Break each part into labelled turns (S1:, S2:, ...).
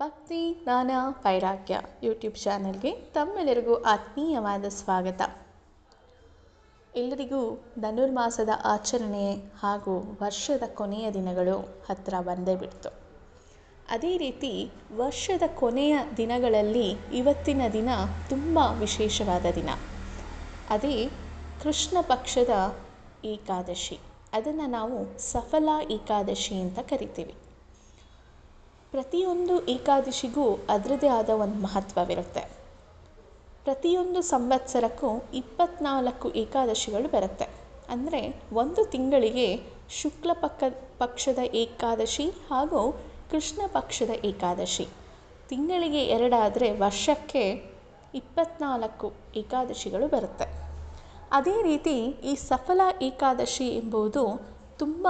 S1: ಭಕ್ತಿ, ಜ್ಞಾನ, ವೈರಾಗ್ಯ ಯೂಟ್ಯೂಬ್ ಚಾನಲ್ಗೆ ತಮ್ಮೆಲ್ಲರಿಗೂ ಆತ್ಮೀಯವಾದ ಸ್ವಾಗತ. ಎಲ್ಲರಿಗೂ ಧನುರ್ಮಾಸದ ಆಚರಣೆ ಹಾಗೂ ವರ್ಷದ ಕೊನೆಯ ದಿನಗಳು ಹತ್ತಿರ ಬಂದೇ ಬಿಡ್ತು. ಅದೇ ರೀತಿ ವರ್ಷದ ಕೊನೆಯ ದಿನಗಳಲ್ಲಿ ಇವತ್ತಿನ ದಿನ ತುಂಬ ವಿಶೇಷವಾದ ದಿನ. ಅದೇ ಕೃಷ್ಣ ಪಕ್ಷದ ಏಕಾದಶಿ. ಅದನ್ನು ನಾವು ಸಫಲ ಏಕಾದಶಿ ಅಂತ ಕರಿತೀವಿ. ಪ್ರತಿಯೊಂದು ಏಕಾದಶಿಗೂ ಅದರದೇ ಆದ ಒಂದು ಮಹತ್ವವಿರುತ್ತೆ. ಪ್ರತಿಯೊಂದು ಸಂವತ್ಸರಕ್ಕೂ ಇಪ್ಪತ್ನಾಲ್ಕು ಏಕಾದಶಿಗಳು ಬರುತ್ತೆ. ಅಂದರೆ ಒಂದು ತಿಂಗಳಿಗೆ ಶುಕ್ಲ ಪಕ್ಕ, ಪಕ್ಷದ ಏಕಾದಶಿ ಹಾಗೂ ಕೃಷ್ಣ ಪಕ್ಷದ ಏಕಾದಶಿ. ತಿಂಗಳಿಗೆ ಎರಡಾದರೆ ವರ್ಷಕ್ಕೆ ಇಪ್ಪತ್ನಾಲ್ಕು ಏಕಾದಶಿಗಳು ಬರುತ್ತೆ. ಅದೇ ರೀತಿ ಈ ಸಫಲ ಏಕಾದಶಿ ಎಂಬುದು ತುಂಬ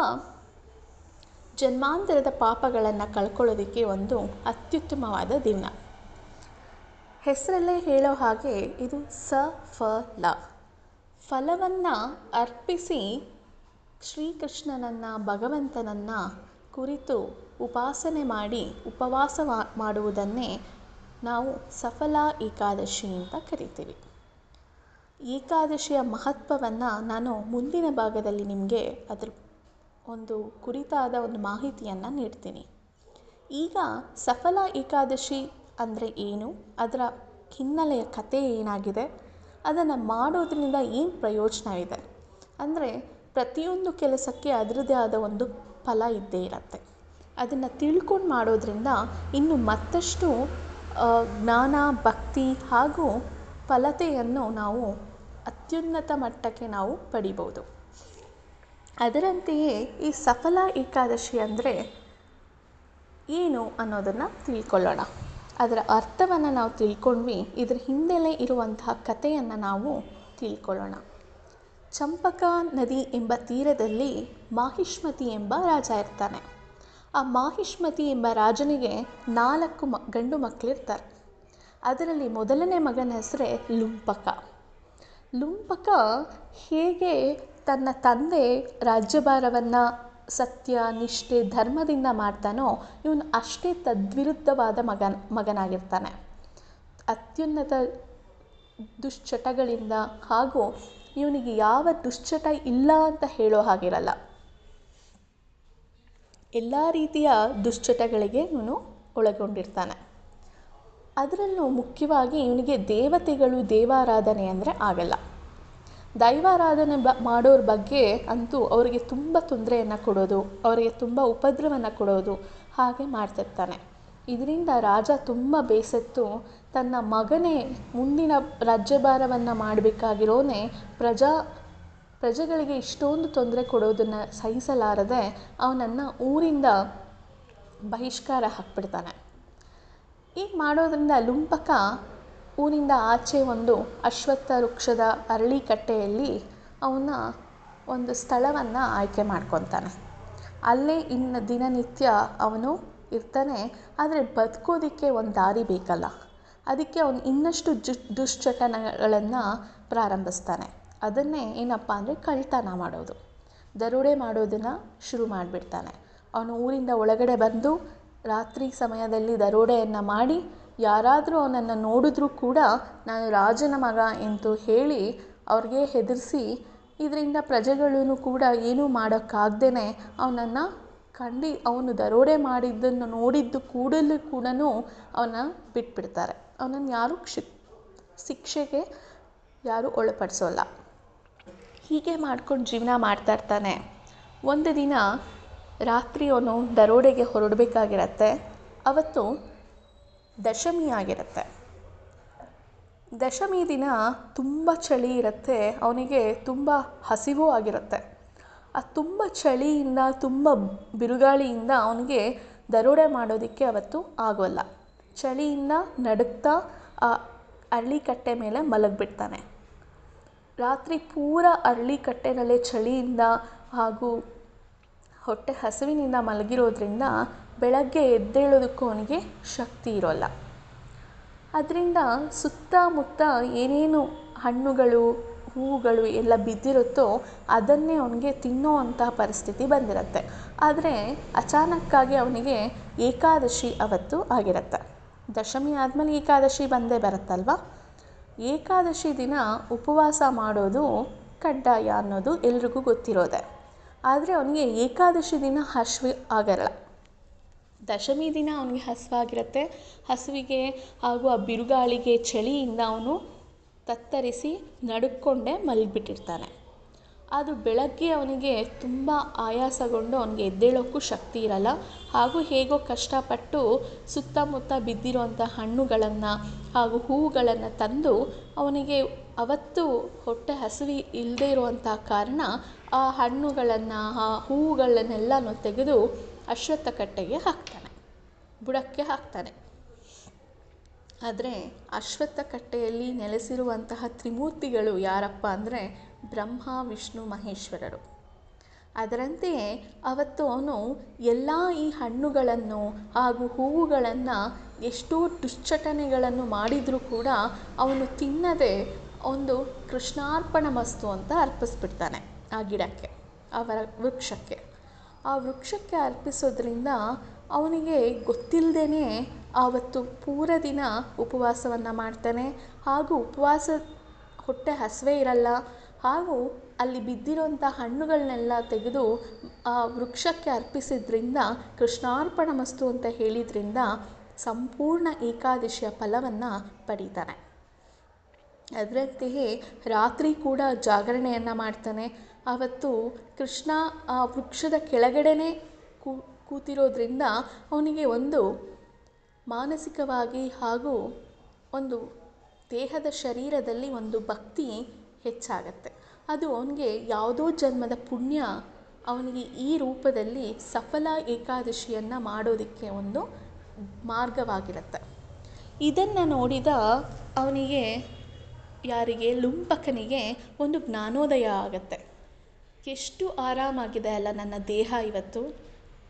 S1: ಜನ್ಮಾಂತರದ ಪಾಪಗಳನ್ನು ಕಳ್ಕೊಳ್ಳೋದಕ್ಕೆ ಒಂದು ಅತ್ಯುತ್ತಮವಾದ ದಿನ. ಹೆಸರಲ್ಲೇ ಹೇಳೋ ಹಾಗೆ ಇದು ಸ ಸಫಲ. ಫಲವನ್ನು ಅರ್ಪಿಸಿ ಶ್ರೀಕೃಷ್ಣನನ್ನು, ಭಗವಂತನನ್ನು ಕುರಿತು ಉಪಾಸನೆ ಮಾಡಿ, ಉಪವಾಸ ಮಾಡುವುದನ್ನೇ ನಾವು ಸಫಲ ಏಕಾದಶಿ ಅಂತ ಕರಿತೀವಿ. ಏಕಾದಶಿಯ ಮಹತ್ವವನ್ನು ನಾನು ಮುಂದಿನ ಭಾಗದಲ್ಲಿ ನಿಮಗೆ ಅದ್ರ ಒಂದು ಕುರಿತಾದ ಒಂದು ಮಾಹಿತಿಯನ್ನು ನೀಡ್ತೀನಿ. ಈಗ ಸಫಲ ಏಕಾದಶಿ ಅಂದರೆ ಏನು? ಅದರ ಹಿನ್ನೆಲೆಯ ಕಥೆ ಏನಾಗಿದೆ? ಅದನ್ನು ಮಾಡೋದ್ರಿಂದ ಏನು ಪ್ರಯೋಜನ ಇದೆ ಅಂದರೆ ಪ್ರತಿಯೊಂದು ಕೆಲಸಕ್ಕೆ ಅದರದ್ದೇ ಆದ ಒಂದು ಫಲ ಇದ್ದೇ ಇರುತ್ತೆ. ಅದನ್ನು ತಿಳ್ಕೊಂಡು ಮಾಡೋದ್ರಿಂದ ಇನ್ನು ಮತ್ತಷ್ಟು ಜ್ಞಾನ, ಭಕ್ತಿ ಹಾಗೂ ಫಲತೆಯನ್ನು ನಾವು ಅತ್ಯುನ್ನತ ಮಟ್ಟಕ್ಕೆ ನಾವು ಪಡಿಬೋದು ಅದರಂತೆಯೇ ಈ ಸಫಲ ಏಕಾದಶಿ ಅಂದರೆ ಏನು ಅನ್ನೋದನ್ನು ತಿಳ್ಕೊಳ್ಳೋಣ. ಅದರ ಅರ್ಥವನ್ನು ನಾವು ತಿಳ್ಕೊಂಡ್ವಿ, ಇದರ ಹಿಂದೆಲೆ ಇರುವಂತಹ ಕಥೆಯನ್ನು ನಾವು ತಿಳ್ಕೊಳ್ಳೋಣ. ಚಂಪಕ ನದಿ ಎಂಬ ತೀರದಲ್ಲಿ ಮಾಹಿಷ್ಮತಿ ಎಂಬ ರಾಜ ಇರ್ತಾನೆ. ಆ ಮಾಹಿಷ್ಮತಿ ಎಂಬ ರಾಜನಿಗೆ ನಾಲ್ಕು ಮ, ಗಂಡು ಮಕ್ಕಳಿರ್ತಾರೆ ಅದರಲ್ಲಿ ಮೊದಲನೇ ಮಗನ ಹೆಸರೇ ಲುಂಪಕ. ಲುಂಪಕ ಹೇಗೆ ತನ್ನ ತಂದೆ ರಾಜ್ಯಭಾರವನ್ನು ಸತ್ಯ, ನಿಷ್ಠೆ, ಧರ್ಮದಿಂದ ಮಾಡ್ತಾನೋ, ಇವನು ಅಷ್ಟೇ ತದ್ವಿರುದ್ಧವಾದ ಮಗನ, ಮಗನಾಗಿರ್ತಾನೆ. ಅತ್ಯುನ್ನತ ದುಶ್ಚಟಗಳಿಂದ ಹಾಗೂ ಇವನಿಗೆ ಯಾವ ದುಶ್ಚಟ ಇಲ್ಲ ಅಂತ ಹೇಳೋ ಹಾಗಿರಲ್ಲ. ಎಲ್ಲ ರೀತಿಯ ದುಶ್ಚಟಗಳಿಗೆ ಇವನು ಒಳಗೊಂಡಿರ್ತಾನೆ. ಅದರಲ್ಲೂ ಮುಖ್ಯವಾಗಿ ಇವನಿಗೆ ದೇವತೆಗಳು ದೇವಾರಾಧನೆ ಅಂದರೆ ಆಗಲ್ಲ. ದೈವಾರಾಧನೆ ಬ ಮಾಡೋರ ಬಗ್ಗೆ ಅಂತೂ ಅವರಿಗೆ ತುಂಬ ತೊಂದರೆಯನ್ನು ಕೊಡೋದು, ಅವರಿಗೆ ತುಂಬ ಉಪದ್ರವವನ್ನು ಕೊಡೋದು ಹಾಗೆ ಮಾಡ್ತಿರ್ತಾನೆ. ಇದರಿಂದ ರಾಜ ತುಂಬ ಬೇಸತ್ತು ತನ್ನ ಮಗನೇ ಮುಂದಿನ ರಾಜ್ಯಭಾರವನ್ನು ಮಾಡಬೇಕಾಗಿರೋನೇ ಪ್ರಜಾ, ಪ್ರಜೆಗಳಿಗೆ ಇಷ್ಟೊಂದು ತೊಂದರೆ ಕೊಡೋದನ್ನು ಸಹಿಸಲಾರದೆ ಅವನನ್ನು ಊರಿಂದ ಬಹಿಷ್ಕಾರ ಹಾಕ್ಬಿಡ್ತಾನೆ. ಈಗ ಮಾಡೋದರಿಂದ ಲುಂಪಕ ಊರಿಂದ ಆಚೆ ಒಂದು ಅಶ್ವತ್ಥ ವೃಕ್ಷದ ಅರಳಿ ಕಟ್ಟೆಯಲ್ಲಿ ಅವನ ಒಂದು ಸ್ಥಳವನ್ನು ಆಯ್ಕೆ ಮಾಡ್ಕೊತಾನೆ. ಅಲ್ಲೇ ಇನ್ನು ದಿನನಿತ್ಯ ಅವನು ಇರ್ತಾನೆ, ಆದರೆ ಬದುಕೋದಕ್ಕೆ ಒಂದು ದಾರಿ ಬೇಕಲ್ಲ. ಅದಕ್ಕೆ ಅವನು ಇನ್ನಷ್ಟು ಜು ದುಶ್ಚಟನಗಳನ್ನು ಪ್ರಾರಂಭಿಸ್ತಾನೆ. ಅದನ್ನೇ ಏನಪ್ಪ ಅಂದರೆ ಕಳ್ತನ ಮಾಡೋದು. ದರೋಡೆ ಮಾಡೋದನ್ನು ಶುರು ಮಾಡಿಬಿಡ್ತಾನೆ. ಅವನು ಊರಿಂದ ಒಳಗಡೆ ಬಂದು ರಾತ್ರಿ ಸಮಯದಲ್ಲಿ ದರೋಡೆಯನ್ನು ಮಾಡಿ ಯಾರಾದರೂ ಅವನನ್ನು ನೋಡಿದ್ರೂ ಕೂಡ ನಾನು ರಾಜನ ಮಗ ಎಂದು ಹೇಳಿ ಅವ್ರಿಗೆ ಹೆದರಿಸಿ ಇದರಿಂದ ಪ್ರಜೆಗಳೂ ಕೂಡ ಏನೂ ಮಾಡೋಕ್ಕಾಗ್ದೇ ಅವನನ್ನು ಕಂಡು ಅವನು ದರೋಡೆ ಮಾಡಿದ್ದನ್ನು ನೋಡಿದ್ದು ಕೂಡಲೂ ಕೂಡ ಅವನ ಬಿಟ್ಬಿಡ್ತಾರೆ. ಅವನನ್ನು ಯಾರೂ ಶಿಕ್ ಶಿಕ್ಷೆಗೆ ಯಾರೂ ಒಳಪಡಿಸೋಲ್ಲ. ಹೀಗೆ ಮಾಡ್ಕೊಂಡು ಜೀವನ ಮಾಡ್ತಾ ಇರ್ತಾನೆ. ಒಂದು ದಿನ ರಾತ್ರಿ ಅವನು ದರೋಡೆಗೆ ಹೊರಡಬೇಕಾಗಿರತ್ತೆ. ಅವತ್ತು ದಶಮಿ ಆಗಿರುತ್ತೆ. ದಶಮಿ ದಿನ ತುಂಬ ಚಳಿ ಇರುತ್ತೆ, ಅವನಿಗೆ ತುಂಬ ಹಸಿವು ಆಗಿರುತ್ತೆ. ಆ ತುಂಬ ಚಳಿಯಿಂದ, ತುಂಬ ಬಿರುಗಾಳಿಯಿಂದ ಅವನಿಗೆ ದರೋಡೆ ಮಾಡೋದಕ್ಕೆ ಅವತ್ತು ಆಗೋಲ್ಲ. ಚಳಿಯಿಂದ ನಡುಕ್ತಾ ಆ ಅರಳಿಕಟ್ಟೆ ಮೇಲೆ ಮಲಗಿಬಿಡ್ತಾನೆ. ರಾತ್ರಿ ಪೂರ ಅರಳಿಕಟ್ಟೆನಲ್ಲೇ ಚಳಿಯಿಂದ ಹಾಗೂ ಹೊಟ್ಟೆ ಹಸುವಿನಿಂದ ಮಲಗಿರೋದ್ರಿಂದ ಬೆಳಗ್ಗೆ ಎದ್ದೇಳೋದಕ್ಕೂ ಅವನಿಗೆ ಶಕ್ತಿ ಇರೋಲ್ಲ. ಅದರಿಂದ ಸುತ್ತಮುತ್ತ ಏನೇನು ಹಣ್ಣುಗಳು, ಹೂವುಗಳು ಎಲ್ಲ ಬಿದ್ದಿರುತ್ತೋ ಅದನ್ನೇ ಅವನಿಗೆ ತಿನ್ನೋ ಪರಿಸ್ಥಿತಿ ಬಂದಿರುತ್ತೆ. ಆದರೆ ಅಚಾನಕ್ಕಾಗಿ ಅವನಿಗೆ ಏಕಾದಶಿ ಅವತ್ತು ಆಗಿರುತ್ತೆ. ದಶಮಿ ಆದಮೇಲೆ ಏಕಾದಶಿ ಬಂದೇ ಬರುತ್ತಲ್ವ? ಏಕಾದಶಿ ದಿನ ಉಪವಾಸ ಮಾಡೋದು ಕಡ್ಡಾಯ ಅನ್ನೋದು ಎಲ್ರಿಗೂ ಗೊತ್ತಿರೋದೆ. ಆದರೆ ಅವನಿಗೆ ಏಕಾದಶಿ ದಿನ ಹಸಿವೆ ಆಗಲ್ಲ. ದಶಮಿ ದಿನ ಅವನಿಗೆ ಹಸಿವಾಗಿರುತ್ತೆ. ಹಸುವಿಗೆ ಹಾಗೂ ಆ ಬಿರುಗಾಳಿಗೆ ಚಳಿಯಿಂದ ಅವನು ತತ್ತರಿಸಿ ನಡುಕ್ಕೊಂಡೇ ಮಲಗಿಬಿಟ್ಟಿರ್ತಾನೆ. ಅದು ಬೆಳಗ್ಗೆ ಅವನಿಗೆ ತುಂಬ ಆಯಾಸಗೊಂಡು ಅವನಿಗೆ ಎದ್ದೇಳೋಕ್ಕೂ ಶಕ್ತಿ ಇರಲ್ಲ. ಹಾಗೂ ಹೇಗೋ ಕಷ್ಟಪಟ್ಟು ಸುತ್ತಮುತ್ತ ಬಿದ್ದಿರುವಂಥ ಹಣ್ಣುಗಳನ್ನು ಹಾಗೂ ಹೂವುಗಳನ್ನು ತಂದು ಅವನಿಗೆ ಅವತ್ತು ಹೊಟ್ಟೆ ಹಸಿವು ಇಲ್ಲದೇ ಇರುವಂಥ ಕಾರಣ ಆ ಹಣ್ಣುಗಳನ್ನು, ಆ ಹೂವುಗಳನ್ನೆಲ್ಲನೂ ತೆಗೆದು ಅಶ್ವತ್ಥ ಕಟ್ಟೆಗೆ ಹಾಕ್ತಾನೆ. ಬುಡಕ್ಕೆ ಹಾಕ್ತಾನೆ. ಆದರೆ ಅಶ್ವತ್ಥ ಕಟ್ಟೆಯಲ್ಲಿ ನೆಲೆಸಿರುವಂತಹ ತ್ರಿಮೂರ್ತಿಗಳು ಯಾರಪ್ಪ ಅಂದರೆ ಬ್ರಹ್ಮ, ವಿಷ್ಣು, ಮಹೇಶ್ವರರು. ಅದರಂತೆಯೇ ಅವತ್ತು ಅವನು ಎಲ್ಲ ಈ ಹಣ್ಣುಗಳನ್ನು ಹಾಗೂ ಹೂವುಗಳನ್ನು ಎಷ್ಟೋ ದುಶ್ಚಟನೆಗಳನ್ನು ಮಾಡಿದರೂ ಕೂಡ ಅವನು ತಿನ್ನದೆ ಒಂದು ಕೃಷ್ಣಾರ್ಪಣ ಮಸ್ತು ಅಂತ ಅರ್ಪಿಸ್ಬಿಡ್ತಾನೆ. ಆ ಗಿಡಕ್ಕೆ, ಅವರ ವೃಕ್ಷಕ್ಕೆ. ಆ ವೃಕ್ಷಕ್ಕೆ ಅರ್ಪಿಸೋದ್ರಿಂದ ಅವನಿಗೆ ಗೊತ್ತಿಲ್ಲದೇ ಆವತ್ತು ಪೂರ ದಿನ ಉಪವಾಸವನ್ನು ಮಾಡ್ತಾನೆ. ಹಾಗೂ ಉಪವಾಸ ಹೊಟ್ಟೆ ಹಸಿವೆ ಇರಲ್ಲ. ಹಾಗೂ ಅಲ್ಲಿ ಬಿದ್ದಿರೋಂಥ ಹಣ್ಣುಗಳನ್ನೆಲ್ಲ ತೆಗೆದು ಆ ವೃಕ್ಷಕ್ಕೆ ಅರ್ಪಿಸಿದ್ರಿಂದ, ಕೃಷ್ಣಾರ್ಪಣ ಮಸ್ತು ಅಂತ ಹೇಳಿದ್ರಿಂದ ಸಂಪೂರ್ಣ ಏಕಾದಶಿಯ ಫಲವನ್ನು ಪಡೀತಾನೆ. ಅದರಂತೆಯೇ ರಾತ್ರಿ ಕೂಡ ಜಾಗರಣೆಯನ್ನು ಮಾಡ್ತಾನೆ. ಆವತ್ತು ಕೃಷ್ಣ ಆ ವೃಕ್ಷದ ಕೆಳಗಡೆನೇ ಕೂತಿರೋದ್ರಿಂದ ಅವನಿಗೆ ಒಂದು ಮಾನಸಿಕವಾಗಿ ಹಾಗೂ ಒಂದು ದೇಹದ ಶರೀರದಲ್ಲಿ ಒಂದು ಭಕ್ತಿ ಹೆಚ್ಚಾಗತ್ತೆ. ಅದು ಅವನಿಗೆ ಯಾವುದೋ ಜನ್ಮದ ಪುಣ್ಯ ಅವನಿಗೆ ಈ ರೂಪದಲ್ಲಿ ಸಫಲ ಏಕಾದಶಿಯನ್ನು ಮಾಡೋದಕ್ಕೆ ಒಂದು ಮಾರ್ಗವಾಗಿರುತ್ತೆ. ಇದನ್ನು ನೋಡಿದ ಅವನಿಗೆ ಯಾರಿಗೆ? ಲುಂಪಕನಿಗೆ ಒಂದು ಜ್ಞಾನೋದಯ ಆಗತ್ತೆ. ಎಷ್ಟು ಆರಾಮಾಗಿದೆ ಅಲ್ಲ ನನ್ನ ದೇಹ ಇವತ್ತು?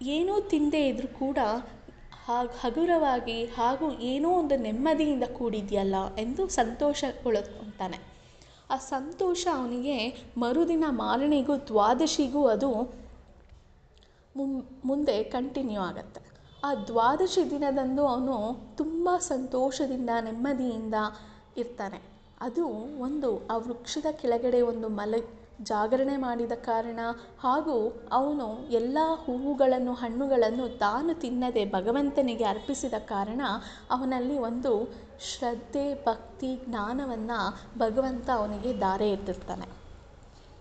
S1: ಏನೂ ತಿಂದೇ ಇದ್ದರೂ ಕೂಡ ಹಾಗೆ ಹಗುರವಾಗಿ ಹಾಗೂ ಏನೋ ಒಂದು ನೆಮ್ಮದಿಯಿಂದ ಕೂಡಿದೆಯಲ್ಲ ಎಂದು ಸಂತೋಷಗೊಳ್ಳುತ್ತಾನೆ. ಆ ಸಂತೋಷ ಅವನಿಗೆ ಮರುದಿನ ಮಾರನೆಗೂ ದ್ವಾದಶಿಗೂ ಅದು ಮುಂದೆ ಕಂಟಿನ್ಯೂ ಆಗುತ್ತೆ. ಆ ದ್ವಾದಶಿ ದಿನದಂದು ಅವನು ತುಂಬ ಸಂತೋಷದಿಂದ ನೆಮ್ಮದಿಯಿಂದ ಇರ್ತಾನೆ. ಅದು ಒಂದು ಆ ವೃಕ್ಷದ ಕೆಳಗಡೆ ಒಂದು ಮಲ ಜಾಗರಣೆ ಮಾಡಿದ ಕಾರಣ ಹಾಗೂ ಅವನು ಎಲ್ಲ ಹೂವುಗಳನ್ನು, ಹಣ್ಣುಗಳನ್ನು ತಾನು ತಿನ್ನದೆ ಭಗವಂತನಿಗೆ ಅರ್ಪಿಸಿದ ಕಾರಣ ಅವನಲ್ಲಿ ಒಂದು ಶ್ರದ್ಧೆ, ಭಕ್ತಿ, ಜ್ಞಾನವನ್ನು ಭಗವಂತ ಅವನಿಗೆ ಧಾರೆ ಎತ್ತಿರ್ತಾನೆ.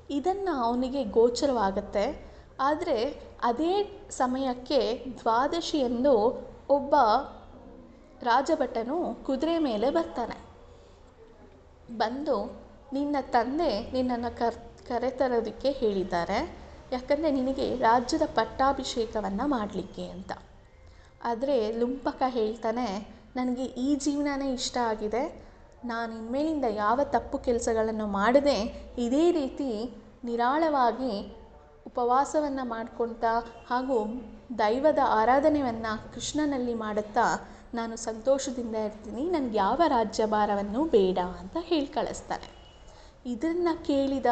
S1: ಇದನ್ನು ಅವನಿಗೆ ಗೋಚರವಾಗುತ್ತೆ. ಆದರೆ ಅದೇ ಸಮಯಕ್ಕೆ ದ್ವಾದಶಿಯಂದು ಒಬ್ಬ ರಾಜಭಟನು ಕುದುರೆ ಮೇಲೆ ಬರ್ತಾನೆ. ಬಂದು ನಿನ್ನ ತಂದೆ ನಿನ್ನನ್ನು ಕರ್, ಕರೆತರೋದಕ್ಕೆ ಹೇಳಿದ್ದಾರೆ. ಯಾಕಂದರೆ ನಿನಗೆ ರಾಜ್ಯದ ಪಟ್ಟಾಭಿಷೇಕವನ್ನು ಮಾಡಲಿಕ್ಕೆ ಅಂತ. ಆದರೆ ಲುಂಪಕ ಹೇಳ್ತಾನೆ, ನನಗೆ ಈ ಜೀವನನೇ ಇಷ್ಟ ಆಗಿದೆ. ನಾನು ಇನ್ಮೇಲಿಂದ ಯಾವ ತಪ್ಪು ಕೆಲಸಗಳನ್ನು ಮಾಡದೆ ಇದೇ ರೀತಿ ನಿರಾಳವಾಗಿ ಉಪವಾಸವನ್ನು ಮಾಡ್ಕೊಳ್ತಾ ಹಾಗೂ ದೈವದ ಆರಾಧನೆಯನ್ನು ಕೃಷ್ಣನಲ್ಲಿ ಮಾಡುತ್ತಾ ನಾನು ಸಂತೋಷದಿಂದ ಇರ್ತೀನಿ, ನನಗೆ ಯಾವ ರಾಜ್ಯಭಾರವನ್ನು ಬೇಡ ಅಂತ ಹೇಳಿ ಕಳಿಸ್ತಾನೆ. ಇದನ್ನು ಕೇಳಿದ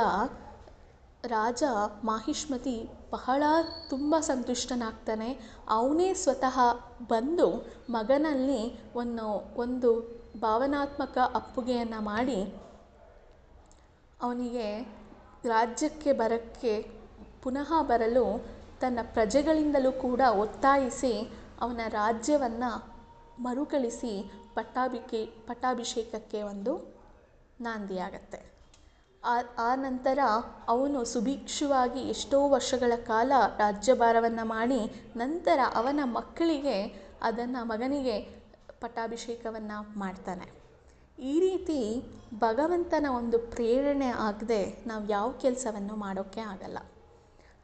S1: ರಾಜ ಮಾಹಿಷ್ಮತಿ ಬಹಳ ತುಂಬ ಸಂತುಷ್ಟನಾಗ್ತಾನೆ. ಅವನೇ ಸ್ವತಃ ಬಂದು ಮಗನಲ್ಲಿ ಒಂದು ಒಂದು ಭಾವನಾತ್ಮಕ ಅಪ್ಪುಗೆಯನ್ನು ಮಾಡಿ ಅವನಿಗೆ ರಾಜ್ಯಕ್ಕೆ ಬರಕ್ಕೆ ಪುನಃ ಬರಲು ತನ್ನ ಪ್ರಜೆಗಳಿಂದಲೂ ಕೂಡ ಒತ್ತಾಯಿಸಿ ಅವನ ರಾಜ್ಯವನ್ನು ಮರುಕಳಿಸಿ ಪಟ್ಟಾಭಿಕೆ, ಪಟ್ಟಾಭಿಷೇಕಕ್ಕೆ ಒಂದು ನಾಂದಿಯಾಗತ್ತೆ. ಆ ಆ ನಂತರ ಅವನು ಸುಭಿಕ್ಷವಾಗಿ ಎಷ್ಟೋ ವರ್ಷಗಳ ಕಾಲ ರಾಜ್ಯಭಾರವನ್ನು ಮಾಡಿ ನಂತರ ಅವನ ಮಕ್ಕಳಿಗೆ, ಅದನ್ನು ಮಗನಿಗೆ ಪಟ್ಟಾಭಿಷೇಕವನ್ನು ಮಾಡ್ತಾನೆ. ಈ ರೀತಿ ಭಗವಂತನ ಒಂದು ಪ್ರೇರಣೆ ಆಗದೆ ನಾವು ಯಾವ ಕೆಲಸವನ್ನು ಮಾಡೋಕ್ಕೆ ಆಗಲ್ಲ.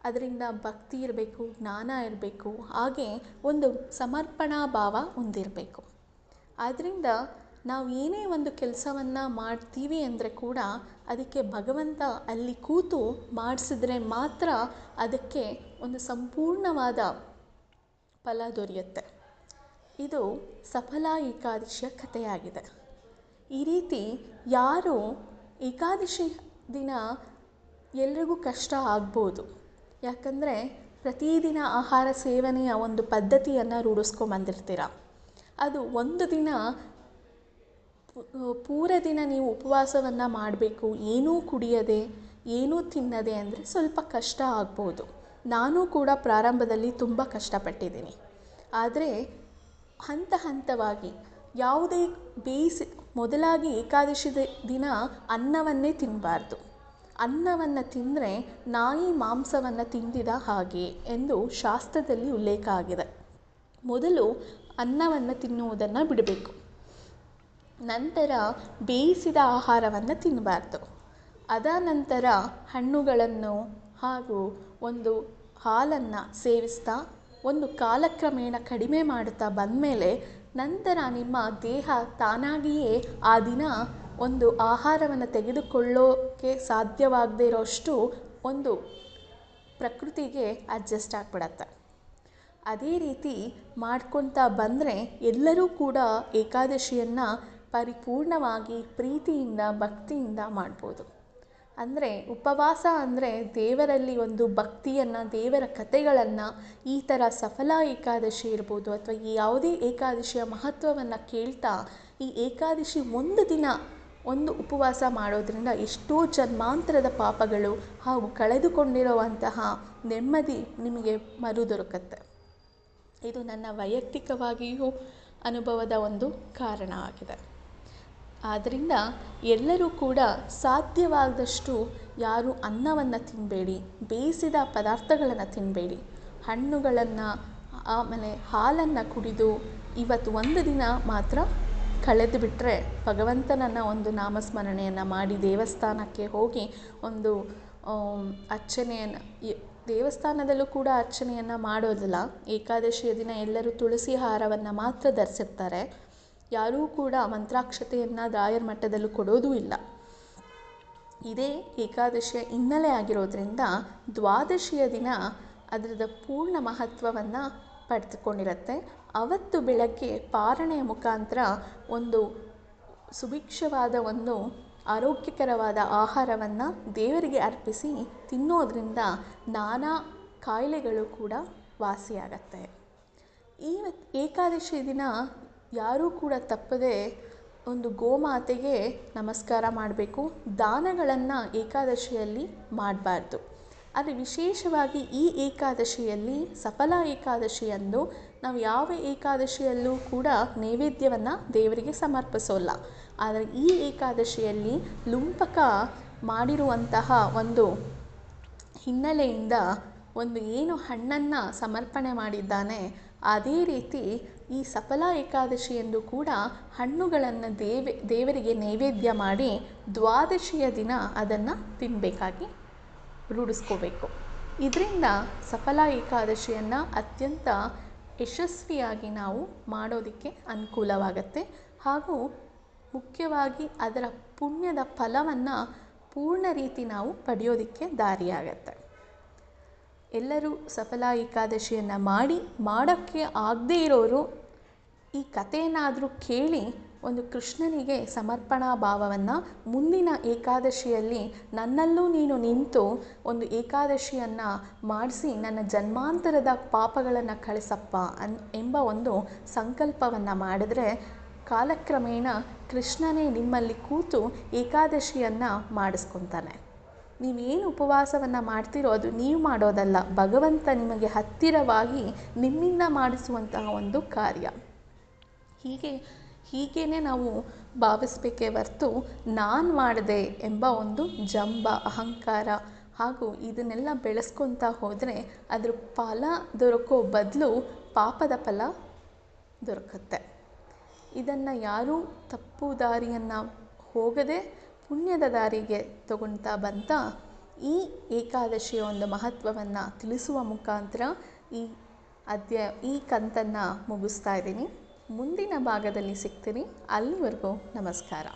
S1: ಅದರಿಂದ ಭಕ್ತಿ ಇರಬೇಕು, ಜ್ಞಾನ ಇರಬೇಕು, ಹಾಗೆ ಒಂದು ಸಮರ್ಪಣಾ ಭಾವ ಹೊಂದಿರಬೇಕು. ಆದ್ದರಿಂದ ನಾವು ಏನೇ ಒಂದು ಕೆಲಸವನ್ನು ಮಾಡ್ತೀವಿ ಅಂದರೆ ಕೂಡ ಅದಕ್ಕೆ ಭಗವಂತ ಅಲ್ಲಿ ಕೂತು ಮಾಡಿಸಿದ್ರೆ ಮಾತ್ರ ಅದಕ್ಕೆ ಒಂದು ಸಂಪೂರ್ಣವಾದ ಫಲ ದೊರೆಯುತ್ತೆ. ಇದು ಸಫಲ ಏಕಾದಶಿಯ ಕಥೆಯಾಗಿದೆ. ಈ ರೀತಿ ಯಾರು ಏಕಾದಶಿ ದಿನ ಎಲ್ರಿಗೂ ಕಷ್ಟ ಆಗ್ಬೋದು. ಯಾಕಂದರೆ ಪ್ರತಿದಿನ ಆಹಾರ ಸೇವನೆಯ ಒಂದು ಪದ್ಧತಿಯನ್ನು ರೂಢಿಸ್ಕೊಂಬಂದಿರ್ತೀರ ಅದು ಒಂದು ದಿನ ಪೂರ ದಿನ ನೀವು ಉಪವಾಸವನ್ನು ಮಾಡಬೇಕು, ಏನೂ ಕುಡಿಯದೆ, ಏನೂ ತಿನ್ನದೆ ಅಂದರೆ ಸ್ವಲ್ಪ ಕಷ್ಟ ಆಗ್ಬೋದು. ನಾನು ಕೂಡ ಪ್ರಾರಂಭದಲ್ಲಿ ತುಂಬ ಕಷ್ಟಪಟ್ಟಿದ್ದೀನಿ. ಆದರೆ ಹಂತ ಹಂತವಾಗಿ ಯಾವುದೇ ಬೇಯಿಸಿ ಮೊದಲಾಗಿ ಏಕಾದಶಿ ದಿನ ಅನ್ನವನ್ನೇ ತಿನ್ನಬಾರ್ದು ಅನ್ನವನ್ನು ತಿಂದರೆ ನಾಯಿ ಮಾಂಸವನ್ನು ತಿಂದಿದ ಹಾಗೆ ಎಂದು ಶಾಸ್ತ್ರದಲ್ಲಿ ಉಲ್ಲೇಖ ಆಗಿದೆ. ಮೊದಲು ಅನ್ನವನ್ನು ತಿನ್ನುವುದನ್ನು ಬಿಡಬೇಕು. ನಂತರ ಬೇಯಿಸಿದ ಆಹಾರವನ್ನು ತಿನ್ನಬಾರ್ದು. ಅದಾನಂತರ ಹಣ್ಣುಗಳನ್ನು ಹಾಗೂ ಒಂದು ಹಾಲನ್ನು ಸೇವಿಸ್ತಾ ಒಂದು ಕಾಲಕ್ರಮೇಣ ಕಡಿಮೆ ಮಾಡುತ್ತಾ ಬಂದಮೇಲೆ ನಂತರ ನಿಮ್ಮ ದೇಹ ತಾನಾಗಿಯೇ ಆ ದಿನ ಒಂದು ಆಹಾರವನ್ನು ತೆಗೆದುಕೊಳ್ಳೋಕ್ಕೆ ಸಾಧ್ಯವಾಗದೇ ಇರೋಷ್ಟು ಒಂದು ಪ್ರಕೃತಿಗೆ ಅಡ್ಜಸ್ಟ್ ಆಗಿಬಿಡತ್ತೆ. ಅದೇ ರೀತಿ ಮಾಡ್ಕೊತಾ ಬಂದರೆ ಎಲ್ಲರೂ ಕೂಡ ಏಕಾದಶಿಯನ್ನು ಪರಿಪೂರ್ಣವಾಗಿ ಪ್ರೀತಿಯಿಂದ, ಭಕ್ತಿಯಿಂದ ಮಾಡ್ಬೋದು. ಅಂದರೆ ಉಪವಾಸ ಅಂದರೆ ದೇವರಲ್ಲಿ ಒಂದು ಭಕ್ತಿಯನ್ನು, ದೇವರ ಕಥೆಗಳನ್ನು ಈ ಥರ ಸಫಲ ಏಕಾದಶಿ ಇರ್ಬೋದು ಅಥವಾ ಯಾವುದೇ ಏಕಾದಶಿಯ ಮಹತ್ವವನ್ನು ಕೇಳ್ತಾ ಈ ಏಕಾದಶಿ ಒಂದು ದಿನ ಒಂದು ಉಪವಾಸ ಮಾಡೋದರಿಂದ ಎಷ್ಟೋ ಜನ್ಮಾಂತರದ ಪಾಪಗಳು ಹಾಗೂ ಕಳೆದುಕೊಂಡಿರುವಂತಹ ನೆಮ್ಮದಿ ನಿಮಗೆ ಮರು ದೊರಕತ್ತೆ. ಇದು ನನ್ನ ವೈಯಕ್ತಿಕವಾಗಿಯೂ ಅನುಭವದ ಒಂದು ಕಾರಣ ಆಗಿದೆ. ಆದ್ದರಿಂದ ಎಲ್ಲರೂ ಕೂಡ ಸಾಧ್ಯವಾದಷ್ಟು ಯಾರು ಅನ್ನವನ್ನು ತಿನ್ನಬೇಡಿ ಬೇಯಿಸಿದ ಪದಾರ್ಥಗಳನ್ನು ತಿನ್ನಬೇಡಿ ಹಣ್ಣುಗಳನ್ನು, ಆಮೇಲೆ ಹಾಲನ್ನು ಕುಡಿದು ಇವತ್ತು ಒಂದು ದಿನ ಮಾತ್ರ ಕಳೆದು ಬಿಟ್ಟರೆ ಭಗವಂತನನ್ನು ಒಂದು ನಾಮಸ್ಮರಣೆಯನ್ನು ಮಾಡಿ ದೇವಸ್ಥಾನಕ್ಕೆ ಹೋಗಿ ಒಂದು ಅರ್ಚನೆಯನ್ನು ದೇವಸ್ಥಾನದಲ್ಲೂ ಕೂಡ ಅರ್ಚನೆಯನ್ನು ಮಾಡೋದಿಲ್ಲ. ಏಕಾದಶಿಯ ದಿನ ಎಲ್ಲರೂ ತುಳಸಿ ಹಾರವನ್ನು ಮಾತ್ರ ಧರಿಸಿರ್ತಾರೆ. ಯಾರೂ ಕೂಡ ಮಂತ್ರಾಕ್ಷತೆಯನ್ನು ರಾಯರ ಮಟ್ಟದಲ್ಲೂ ಕೊಡೋದೂ ಇಲ್ಲ. ಇದೇ ಏಕಾದಶಿಯ ಹಿನ್ನೆಲೆ ಆಗಿರೋದ್ರಿಂದ ದ್ವಾದಶಿಯ ದಿನ ಅದರದ ಪೂರ್ಣ ಮಹತ್ವವನ್ನು ಪಡೆದುಕೊಂಡಿರುತ್ತೆ. ಅವತ್ತು ಬೆಳಗ್ಗೆ ಪಾರಣೆಯ ಮುಖಾಂತರ ಒಂದು ಸುಭಿಕ್ಷವಾದ ಒಂದು ಆರೋಗ್ಯಕರವಾದ ಆಹಾರವನ್ನು ದೇವರಿಗೆ ಅರ್ಪಿಸಿ ತಿನ್ನೋದ್ರಿಂದ ನಾನಾ ಕಾಯಿಲೆಗಳು ಕೂಡ ವಾಸಿಯಾಗತ್ತೆ. ಈ ಏಕಾದಶಿ ದಿನ ಯಾರೂ ಕೂಡ ತಪ್ಪದೆ ಒಂದು ಗೋಮಾತೆಗೆ ನಮಸ್ಕಾರ ಮಾಡಬೇಕು, ದಾನಗಳನ್ನು ಏಕಾದಶಿಯಲ್ಲಿ ಮಾಡಬಾರ್ದು. ಆದರೆ ವಿಶೇಷವಾಗಿ ಈ ಏಕಾದಶಿಯಲ್ಲಿ ಸಫಲ ಏಕಾದಶಿಯಂದು ನಾವು ಯಾವ ಏಕಾದಶಿಯಲ್ಲೂ ಕೂಡ ನೈವೇದ್ಯವನ್ನು ದೇವರಿಗೆ ಸಮರ್ಪಿಸೋಲ್ಲ. ಆದರೆ ಈ ಏಕಾದಶಿಯಲ್ಲಿ ಲುಂಪಕ ಮಾಡಿರುವಂತಹ ಒಂದು ಹಿನ್ನೆಲೆಯಿಂದ ಒಂದು ಏನು ಹಣ್ಣನ್ನು ಸಮರ್ಪಣೆ ಮಾಡಿದ್ದಾನೆ, ಅದೇ ರೀತಿ ಈ ಸಫಲ ಏಕಾದಶಿಯಂದು ಕೂಡ ಹಣ್ಣುಗಳನ್ನು ದೇವ, ದೇವರಿಗೆ ನೈವೇದ್ಯ ಮಾಡಿ ದ್ವಾದಶಿಯ ದಿನ ಅದನ್ನು ತಿನ್ನಬೇಕಾಗಿ ರೂಢಿಸ್ಕೋಬೇಕು. ಇದರಿಂದ ಸಫಲ ಏಕಾದಶಿಯನ್ನು ಅತ್ಯಂತ ಯಶಸ್ವಿಯಾಗಿ ನಾವು ಮಾಡೋದಕ್ಕೆ ಅನುಕೂಲವಾಗತ್ತೆ. ಹಾಗೂ ಮುಖ್ಯವಾಗಿ ಅದರ ಪುಣ್ಯದ ಫಲವನ್ನು ಪೂರ್ಣ ರೀತಿ ನಾವು ಪಡೆಯೋದಕ್ಕೆ ದಾರಿಯಾಗತ್ತೆ. ಎಲ್ಲರೂ ಸಫಲ ಏಕಾದಶಿಯನ್ನು ಮಾಡಿ, ಮಾಡೋಕ್ಕೆ ಆಗದೇ ಇರೋರು ಈ ಕಥೆಯನ್ನಾದರೂ ಕೇಳಿ ಒಂದು ಕೃಷ್ಣನಿಗೆ ಸಮರ್ಪಣಾ ಭಾವವನ್ನು ಮುಂದಿನ ಏಕಾದಶಿಯಲ್ಲಿ ನನ್ನಲ್ಲೂ ನೀನು ನಿಂತು ಒಂದು ಏಕಾದಶಿಯನ್ನು ಮಾಡಿಸಿ ನನ್ನ ಜನ್ಮಾಂತರದ ಪಾಪಗಳನ್ನು ಕಳಿಸಪ್ಪ ಅನ್, ಎಂಬ ಒಂದು ಸಂಕಲ್ಪವನ್ನು ಮಾಡಿದ್ರೆ ಕಾಲಕ್ರಮೇಣ ಕೃಷ್ಣನೇ ನಿಮ್ಮಲ್ಲಿ ಕೂತು ಏಕಾದಶಿಯನ್ನು ಮಾಡಿಸ್ಕೊತಾನೆ. ನೀವೇನು ಉಪವಾಸವನ್ನು ಮಾಡ್ತೀರೋ ಅದು ನೀವು ಮಾಡೋದಲ್ಲ, ಭಗವಂತ ನಿಮಗೆ ಹತ್ತಿರವಾಗಿ ನಿಮ್ಮಿಂದ ಮಾಡಿಸುವಂತಹ ಒಂದು ಕಾರ್ಯ. ಹೀಗೆ ಹೀಗೇ ನಾವು ಭಾವಿಸ್ಬೇಕೇ ಹೊರ್ತು ನಾನು ಮಾಡಿದೆ ಎಂಬ ಒಂದು ಜಂಬ, ಅಹಂಕಾರ ಹಾಗೂ ಇದನ್ನೆಲ್ಲ ಬೆಳೆಸ್ಕೊತಾ ಹೋದರೆ ಅದ್ರ ಫಲ ದೊರಕೋ ಬದಲು ಪಾಪದ ಫಲ ದೊರಕುತ್ತೆ. ಇದನ್ನು ಯಾರೂ ತಪ್ಪು ದಾರಿಯನ್ನು ಹೋಗದೆ ಪುಣ್ಯದ ದಾರಿಗೆ ತಗೊಳ್ತಾ ಬಂತ ಈ ಏಕಾದಶಿಯ ಒಂದು ಮಹತ್ವವನ್ನು ತಿಳಿಸುವ ಮುಖಾಂತರ ಈ ಅಧ್ಯ ಈ ಕಂತನ್ನು ಮುಗಿಸ್ತಾ ಇದ್ದೀನಿ. ಮುಂದಿನ ಭಾಗದಲ್ಲಿ ಸಿಗ್ತೀನಿ. ಅಲ್ಲಿವರೆಗೂ ನಮಸ್ಕಾರ.